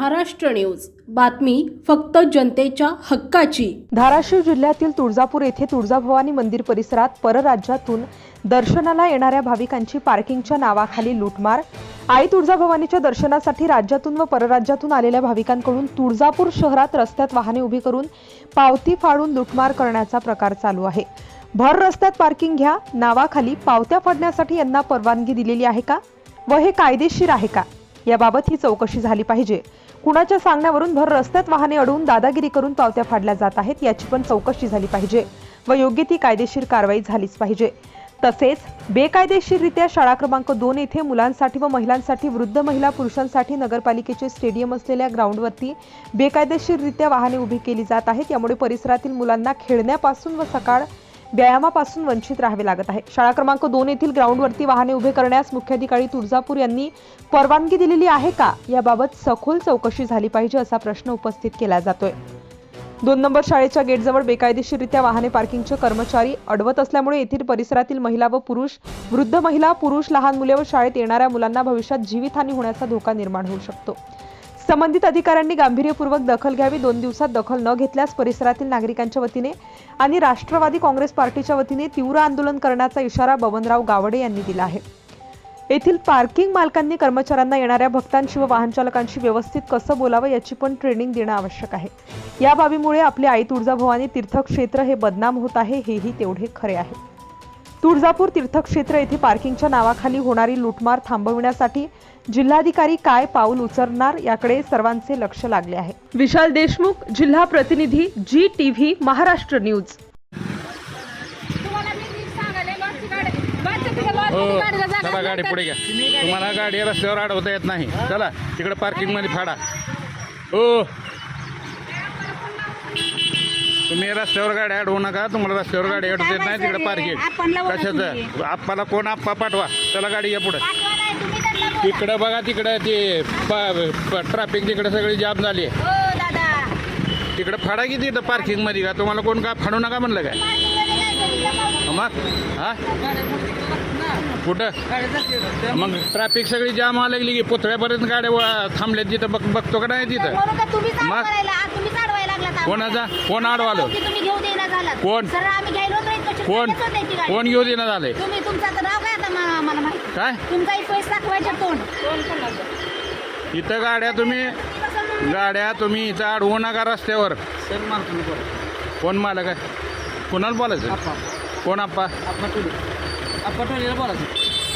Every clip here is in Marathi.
महाराष्ट्र न्यूज. बातमी फक्त जनतेच्या हक्काची. धाराशिव जिल्ह्यातील तुळजापूर येथे तुळजाभवानी मंदिर परिसरात परराज्यातून दर्शनाला येणाऱ्या भाविकांची पार्किंगच्या नावाखाली लूटमार. आई तुळजाभवानीच्या दर्शनासाठी राज्यातून व परराज्यातून आलेल्या भाविकांकडून तुळजापूर शहरात रस्त्यात वाहने उभी करून पावती फाडून लूटमार करण्याचा प्रकार चालू आहे. भर रस्त्यात पार्किंग घ्या नावाखाली पावत्या फाडण्यासाठी यांना परवानगी दिलेली आहे का? व हे कायदेशीर आहे का? याबाबत ही चौकशी झाली पाहिजे. कुणाच्या सांगण्यावरून भर रस्त्यात वाहने अडवून दादागिरी करून पावत्या फाडल्या जात आहेत याची पण चौकशी झाली पाहिजे व योग्य ती कायदेशीर कारवाई झालीच पाहिजे. तसेच बेकायदेशीररित्या शाळा क्रमांक दोन येथे मुलांसाठी व महिलांसाठी वृद्ध महिला पुरुषांसाठी नगरपालिकेचे स्टेडियम असलेल्या ग्राउंडवरती बेकायदेशीररित्या वाहने उभी केली जात आहेत. यामुळे परिसरातील मुलांना खेळण्यापासून व सकाळ व्यायामापासून वंचित राहावे लागत आहे. शाळा क्रमांक दोन येथील ग्राउंडवरती वाहने उभे करण्यास मुख्याधिकारी तुळजापूर यांनी परवानगी दिलेली आहे का? याबाबत सखोल चौकशी झाली पाहिजे असा प्रश्न उपस्थित केला जातोय. दोन नंबर शाळेच्या गेटजवळ बेकायदेशीररित्या वाहने पार्किंगचे कर्मचारी अडवत असल्यामुळे येथील परिसरातील महिला व पुरुष वृद्ध महिला पुरुष लहान मुले व शाळेत येणाऱ्या मुलांना भविष्यात जीवितहानी होण्याचा धोका निर्माण होऊ शकतो. संबंधित अधिकाऱ्यांनी गांभीर्यपूर्वक दखल घ्यावी दोन दिवसात दखल न घेतल्यास परिसरातील नागरिकांच्या वतीने आणि राष्ट्रवादी काँग्रेस पार्टीच्या वतीने तीव्र आंदोलन करण्याचा इशारा बबनराव गावडे यांनी दिला आहे. येथील पार्किंग मालकांनी कर्मचाऱ्यांना येणाऱ्या भक्तांशी व वाहन चालकांशी व्यवस्थित कसं बोलावं याची पण ट्रेनिंग देणं आवश्यक आहे. या बाबीमुळे आपले आई तुळजाभवानी तीर्थक्षेत्र हे बदनाम होत आहे हेही तेवढे खरे आहे. तुळजापूर तीर्थक्षेत्र येथे पार्किंगच्या नावाखाली होणारी लूटमार थांबविण्यासाठी जिल्हाधिकारी काय पाऊल उचलणार याकडे सर्वांचे लक्ष लागले आहे. विशाल देशमुख जिल्हा प्रतिनिधी जी टीव्ही महाराष्ट्र न्यूज. हो चला गाडी? पुढे घ्या. तुम्हाला गाडी रस्त्यावर अडवता येत नाही. चला तिकडे पार्किंगमध्ये फाडा. हो. तुम्ही रस्त्यावर गाडी अडवू नका. तुम्हाला रस्त्यावर गाडी अडवता येत नाही तिकडे पार्किंग आपणला कशाचं? आप्पाला कोण? आप्पा पाठवा. चला गाडी या पुढे. पाठवा नाही, तुम्ही त्यांना बोला. तिकडं बघा तिकडं ते ट्रॅफिक तिकडे सगळी जाम झाली आहे. हो दादा. तिकडे फाडा की तिथं पार्किंगमध्ये का? तुम्हाला कोण का फाडू नका म्हणलं काय? तुम्ही मग हा? कुठं? मग ट्रॅफिक सगळी जाम व्हायला लागली की पुतळ्यापर्यंत गाड्या व- थांबल्यात तिथं बघ बघतो का नाही तिथं? का मग? आ, आम्हाला. कोणाचा? कोण अडवालं? की तुम्ही घेऊ देईना झालात. कोण? सर आम्ही घ्यायलो होतो इतकं कोण? शिकवायचंच होतं ती गाडी. कोण घेऊ देणं झालंय तुम्ही तुमचं तर नाव काय आता मा- माहिती. काय? तुमचा एक पैसा दाखवायचा तोंड इथं गाड्या तुम्ही गाड्या तुम्ही इथं अडवू नका रस्त्यावर. कोण मालक आहे? कोणाला बोलायचं? कोण आप्पा?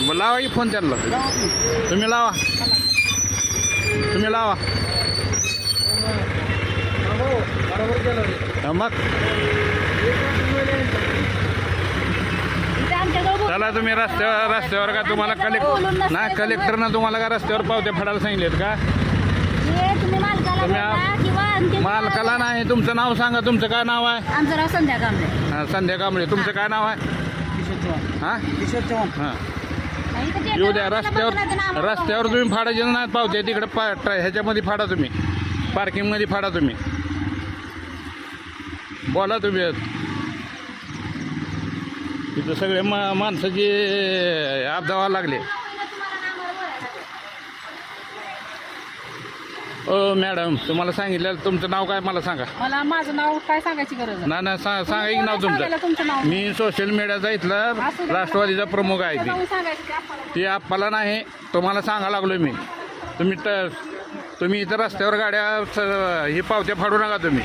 मग लावा की फोन त्यांना. तुम्ही लावा. तुम्ही लावा. हा, मग? चला तुम्ही रस्त्यावर रस्त्यावर का तुम्हाला कलेक्टर ना कलेक्टरनं तुम्हाला का रस्त्यावर पावत्या फाडायला सांगितलेत का? हे तुम्ही मालकाला नाही तुमचं नाव सांगा तुमचं काय नाव आहे? आमचं नाव संध्या कांबळे. हा, संध्या कांबळे. तुमचं काय नाव आहे? हा? हा. येऊ द्या रस्त्यावर रस्त्यावर तुम्ही फाडायचे नाहीत पावते तिकडे पा ट्र- ह्याच्यामध्ये फाडा तुम्ही. पार्किंगमध्ये फाडा तुम्ही. बोला तुम्ही. तिथं सगळे मा माणसाचे अपदावा लागले. ओ मॅडम तुम्हाला सांगितलं तुमचं नाव काय मला सांगा. मला माझं नाव काय सांगायची गरज? ना ना सा- सांगा की नाव सांगायला तुमचं. मी सोशल मीडियाचा इथला असू. राष्ट्रवादीचा प्रमुख आहे ती. जाऊन सांगायचं की आपल्याला. ती नाही तुम्हाला सांगा लागलोय मी. तुम्ही तुम्ही इथं रस्त्यावर गाड्या स- ही पावत्या फाडू नका तुम्ही.